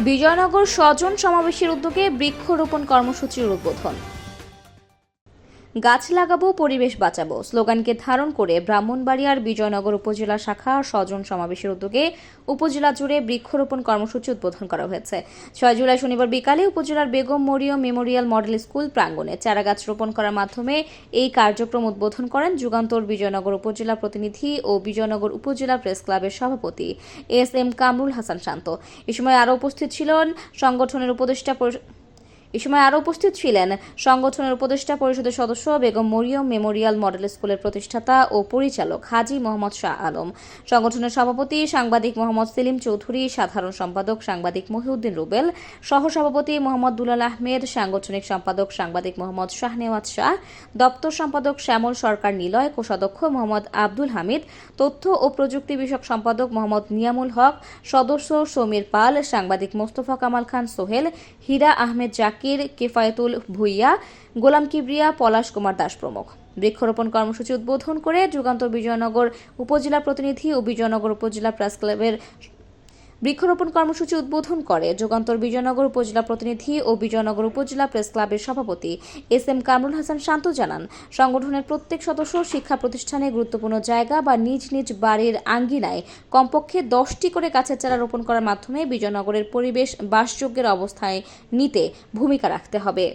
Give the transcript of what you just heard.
বিজয়নগর স্বজন সমাবেশের উদ্যোগে বৃক্ষরোপণ কর্মসূচির উদ্বোধন। গাছ লাগাবো, পরিবেশ বাঁচাবো। স্লোগানকে ধারণ করে ব্রাহ্মণবাড়িয়ার বিজয়নগর উপজেলা শাখা স্বজন সমাবেশের উদ্যোগে উপজেলা জুড়ে বৃক্ষরোপণ কর্মসূচি উদ্বোধন করা হয়েছে। ছয় জুলাই শনিবার বিকালে উপজেলার Begum Mariam memorial model school প্রাঙ্গণে চারাগাছ রোপণ করার মাধ্যমে এই কার্যক্রম উদ্বোধন করেন যুগান্তর বিজয়নগর উপজেলা প্রতিনিধি ও বিজয়নগর উপজেলা প্রেস ক্লাবের সভাপতি এস এম কামরুল হাসান শান্ত। এ সময় আরও উপস্থিত ছিলেন সংগঠনের উপদেষ্টা এ সময় আরও উপস্থিত ছিলেন সংগঠনের উপদেষ্টা পরিষদের সদস্য বেগম মরিয়ম মেমোরিয়াল মডেল স্কুলের প্রতিষ্ঠাতা ও পরিচালক হাজি মোহাম্মদ শাহ আলম। সংগঠনের সভাপতি সাংবাদিক মোহাম্মদ সেলিম চৌধুরী, সাধারণ সম্পাদক সাংবাদিক মহিউদ্দিন রুবেল, সহসভাপতি মোহাম্মদ দুলাল আহমেদ, সাংগঠনিক সম্পাদক সাংবাদিক মোহাম্মদ শাহনেওয়াজ শাহ, দপ্তর সম্পাদক শ্যামল সরকার নিলয়, কোষাধ্যক্ষ মোহাম্মদ আব্দুল হামিদ, তথ্য ও প্রযুক্তি বিষয়ক সম্পাদক মোহাম্মদ নিয়ামুল হক, সদস্য সমীর পাল, সাংবাদিক মোস্তফা কামাল খান সোহেল, হীরা আহমেদ জাকির, কেফায়তুল ভুইয়া, গোলাম কিবরিয়া, পলাশ কুমার দাস প্রমুখ। বৃক্ষরোপণ কর্মসূচি উদ্বোধন করে যুগান্ত বিজয়নগর উপজেলা প্রতিনিধি ও বিজয়নগর উপজেলা প্রেস ক্লাবের বৃক্ষরোপণ কর্মসূচি উদ্বোধন করে যুগান্তর বিজয়নগর উপজেলা প্রতিনিধি ও বিজয়নগর উপজেলা প্রেস ক্লাবের সভাপতি এস এম কামরুল হাসান শান্ত জানান, সংগঠনের প্রত্যেক সদস্য শিক্ষা প্রতিষ্ঠানে গুরুত্বপূর্ণ জায়গা বা নিজ নিজ বাড়ির আঙ্গিনায় কমপক্ষে দশটি করে গাছের চারা রোপণ করার মাধ্যমে বিজয়নগরের পরিবেশ বাসযোগ্যের অবস্থায় নিতে ভূমিকা রাখতে হবে।